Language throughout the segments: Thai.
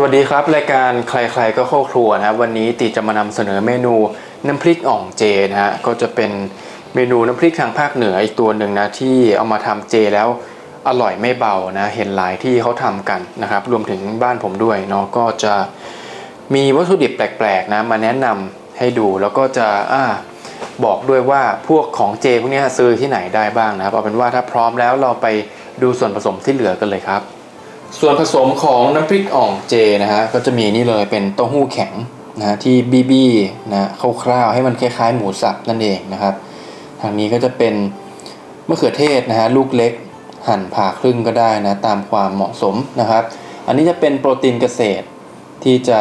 สวัสดีครับ รายการใครๆก็เข้าครัวนะครับ วันนี้ติจะมานำเสนอเมนูน้ำพริกอ่องเจนะฮะก็จะเป็นเมนูน้ำพริกทางภาคเหนืออีกตัวหนึ่งนะที่เอามาทำเจแล้วอร่อยไม่เบานะเห็นหลายที่เขาทำกันนะครับ รวมถึงบ้านผมด้วยเนาะก็จะมีวัตถุดิบแปลกๆนะมาแนะนำให้ดูแล้วก็จะอ่าบอกด้วยว่าพวกของเจพวกนี้ซื้อที่ไหนได้บ้างนะครับเอาเป็นว่าถ้าพร้อมแล้วเราไปดูส่วนผสมที่เหลือกันเลยครับ ส่วนผสมของน้ำพริกอ่องเจนะฮะก็จะมีนี่เลยเป็นเต้าหู้แข็งนะฮะที่บีบีนะคร่าวๆให้มันคล้ายๆ หมูสับนั่นเองนะครับ ทางนี้ก็จะเป็นมะเขือเทศนะฮะลูกเล็กหั่นผ่าครึ่งก็ได้นะตามความเหมาะสมนะครับ อันนี้จะเป็นโปรตีนเกษตรที่จะ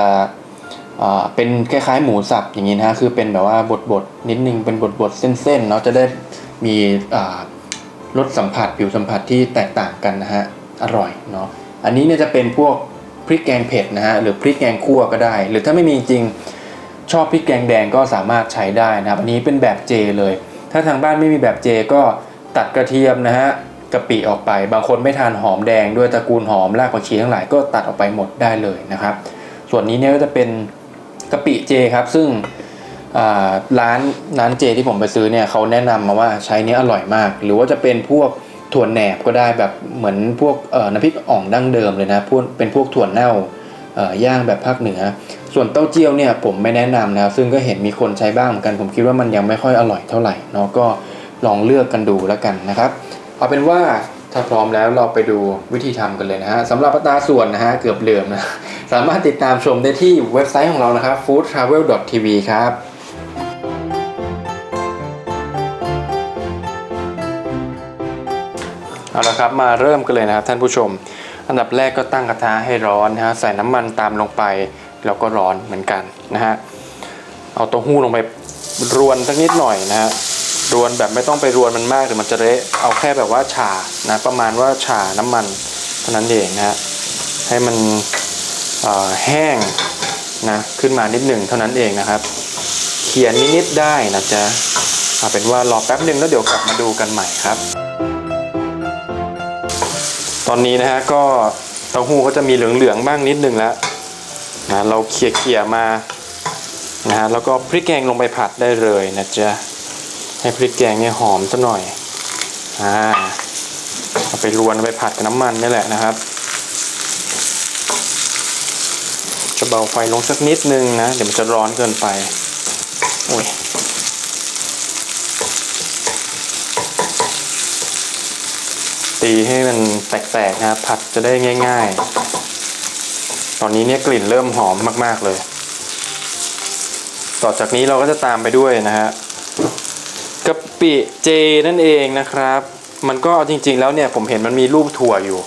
เป็นคล้ายๆ หมูสับอย่างนี้นะฮะคือเป็นแบบว่าบดๆนิดนึงเป็นบดๆเส้นๆเนาะจะได้มีรสสัมผัสผิวสัมผัสที่แตกต่างกันนะฮะอร่อยเนาะ อันนี้เนี่ยจะเป็นพวกพริกแกงเผ็ดนะฮะหรือพริกแกงคั่วก็ได้ หรือถ้าไม่มีจริงชอบพริกแกงแดงก็สามารถใช้ได้นะครับ อันนี้เป็นแบบเจเลย ถ้าทางบ้านไม่มีแบบเจก็ตัดกระเทียมนะฮะกะปิออกไป บางคนไม่ทานหอมแดงด้วยตระกูลหอมรากผักชีทั้งหลายก็ตัดออกไปหมดได้เลยนะครับ ส่วนนี้เนี่ยก็จะเป็นกะปิเจครับ ซึ่งร้านร้านเจที่ผมไปซื้อเนี่ยเขาแนะนำมาว่าใช้เนี้ยอร่อยมาก หรือว่าจะเป็นพวก ถั่วแหนบก็ได้แบบเหมือนพวกน้ำพริกอ่องดั้งเดิมเลยนะพวกเป็นพวกถั่วเน่าย่างแบบภาคเหนือ ส่วนเต้าเจี้ยวเนี่ยผมไม่แนะนำนะครับซึ่งก็เห็นมีคนใช้บ้างเหมือนกัน ผมคิดว่ามันยังไม่ค่อยอร่อยเท่าไหร่เนาะก็ลองเลือกกันดูแล้วกันนะครับ เอาเป็นว่าถ้าพร้อมแล้วเราไปดูวิธีทำกันเลยนะฮะสำหรับตราส่วนนะฮะเกือบเหลื่อมนะสามารถติดตามชมได้ที่เว็บไซต์ของเรานะครับ foodtravel.tv ครับ เอาละครับมาเริ่มกันเลยนะครับท่านผู้ชม อันดับแรกก็ตั้งกระทะให้ร้อนนะฮะใส่น้ำมันตามลงไปแล้วก็ร้อนเหมือนกันนะฮะเอาเต้าหู้ลงไปรวนสักนิดหน่อยนะฮะรวนแบบไม่ต้องไปรวนมันมากเดี๋ยวมันจะเละเอาแค่แบบว่าฉานะประมาณว่าฉาน้ำมันเท่านั้นเองนะฮะให้มันแห้งนะขึ้นมานิดหนึ่งเท่านั้นเองนะครับ เขียนนิดๆได้นะจ๊ะเอาเป็นว่ารอแป๊บหนึ่งแล้วเดี๋ยวกลับมาดูกันใหม่ครับ ตอนนี้นะฮะก็เต้าหู้ก็จะมีเหลืองๆบ้างนิดนึงแล้วนะเราเขี่ยๆมานะฮะแล้วก็พริกแกงลงไปผัดได้เลยนะจ๊ะให้พริกแกงเนี่ยหอมซะหน่อยอ่าเอาไปรวนเอาไปผัดกับน้ำมันนี่แหละนะครับ จะเบาไฟลงสักนิดนึงนะ เดี๋ยวมันจะร้อนเกินไปโอ้ย ตีให้มันแตกๆนะครับ ผัดจะได้ง่าย ๆ ตอนนี้เนี่ยกลิ่นเริ่มหอมมาก ๆเลย ต่อจากนี้เราก็จะตามไปด้วยนะฮะกะปิเจนั่นเองนะครับ มันก็เอาจริง ๆ แล้วเนี่ยผมเห็นมันมีรูปถั่วอยู่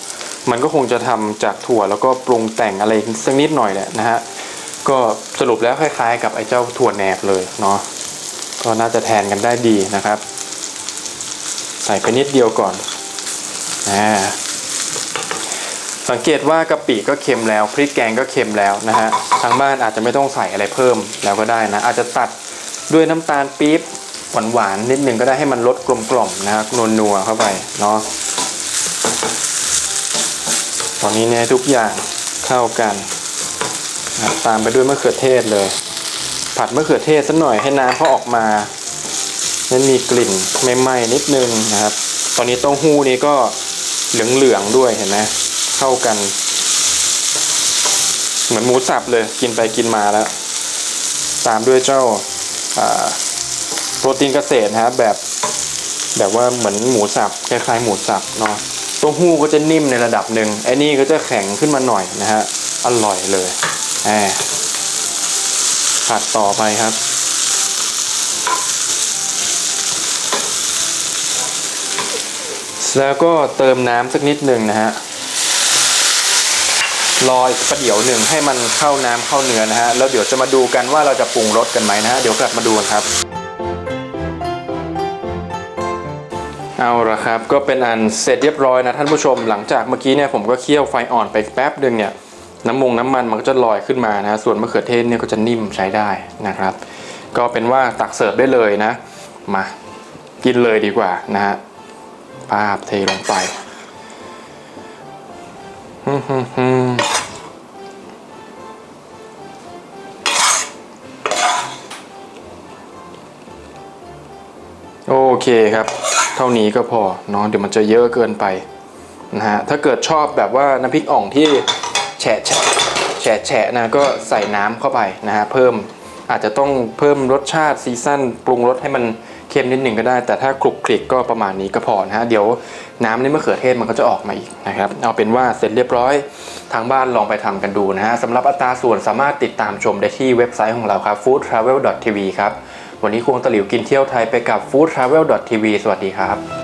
มันก็คงจะทำจากถั่วแล้วก็ปรุงแต่งอะไรสักนิดหน่อยแหละนะฮะก็สรุปแล้วคล้ายๆ กับไอ้เจ้าถั่วแหนบเลยเนาะก็น่าจะแทนกันได้ดีนะครับ ใส่ไปนิดเดียวก่อน อ่าสังเกตว่ากะปิก็เค็มแล้วพริกแกงก็เค็มแล้วนะฮะทางบ้านอาจจะไม่ต้องใส่อะไรเพิ่มแล้วก็ได้นะ อาจจะตัดด้วยน้ำตาลปี๊บหวานๆนิดนึงก็ได้ให้มันลดกลมๆนะครับนัวๆเข้าไปเนาะตอนนี้เนี่ยทุกอย่างเข้ากันนะตามไปด้วยมะเขือเทศเลย ผัดมะเขือเทศสักหน่อยให้น้ำเขาออกมานั้นมีกลิ่นไม่ไหม้นิดนึงนะครับ ตอนนี้เต้าหู้นี่ก็ เหลืองๆด้วยเห็นไหมเข้ากัน เหมือนหมูสับเลยกินไปกินมาแล้ว ตามด้วยเจ้าโปรตีนเกษตรนะครแบบแบบว่าเหมือนหมูสับคล้ายๆหมูสับเนาะต้าหู้ก็จะนิ่มในระดับหนึ่งไอ้นี่ก็จะแข็งขึ้นมาหน่อยนะฮะอร่อยเลยแหมผัดต่อไปครับ แล้วก็เติมน้ำสักนิดหนึ่งนะฮะรออีกประเดี๋ยวหนึ่งให้มันเข้าน้ำเข้าเนื้อนะฮะแล้วเดี๋ยวจะมาดูกันว่าเราจะปรุงรสกันไหมนะฮะเดี๋ยวกลับมาดูกันครับ เอาละครับก็เป็นอันเสร็จเรียบร้อยนะท่านผู้ชมหลังจากเมื่อกี้เนี่ยผมก็เคี่ยวไฟอ่อนไปแป๊บหนึ่งเนี่ยน้ำมงน้ำมันมันก็จะลอยขึ้นมานะฮะส่วนมะเขือเทศเนี่ยก็จะนิ่มใช้ได้นะครับ ก็เป็นว่าตักเสิร์ฟได้เลยนะ มากินเลยดีกว่านะฮะ ปาบเทลงไปโอเคครับ เท่านี้ก็พอน้องเดี๋ยวมันจะเยอะเกินไปนะฮะถ้าเกิดชอบแบบว่าน้ำพริกอ่องที่แฉะแฉะแฉะแฉะนะก็ใส่น้ำเข้าไปนะฮะเพิ่มอาจจะต้องเพิ่มรสชาติซีซั่นปรุงรสให้มัน เค็มนิดหนึ่งก็ได้ แต่ถ้าคลุกคลิกก็ประมาณนี้ก็พอนะฮะเดี๋ยวน้ำในมะเขือเทศมันก็จะออกมาอีกนะครับเอาเป็นว่าเสร็จเรียบร้อยทางบ้านลองไปทำกันดูนะฮะสำหรับอัตราส่วนสามารถติดตามชมได้ที่เว็บไซต์ของเราครับ foodtravel.tv ครับวันนี้ควงตะหลิวกินเที่ยวไทยไปกับ foodtravel.tv สวัสดีครับ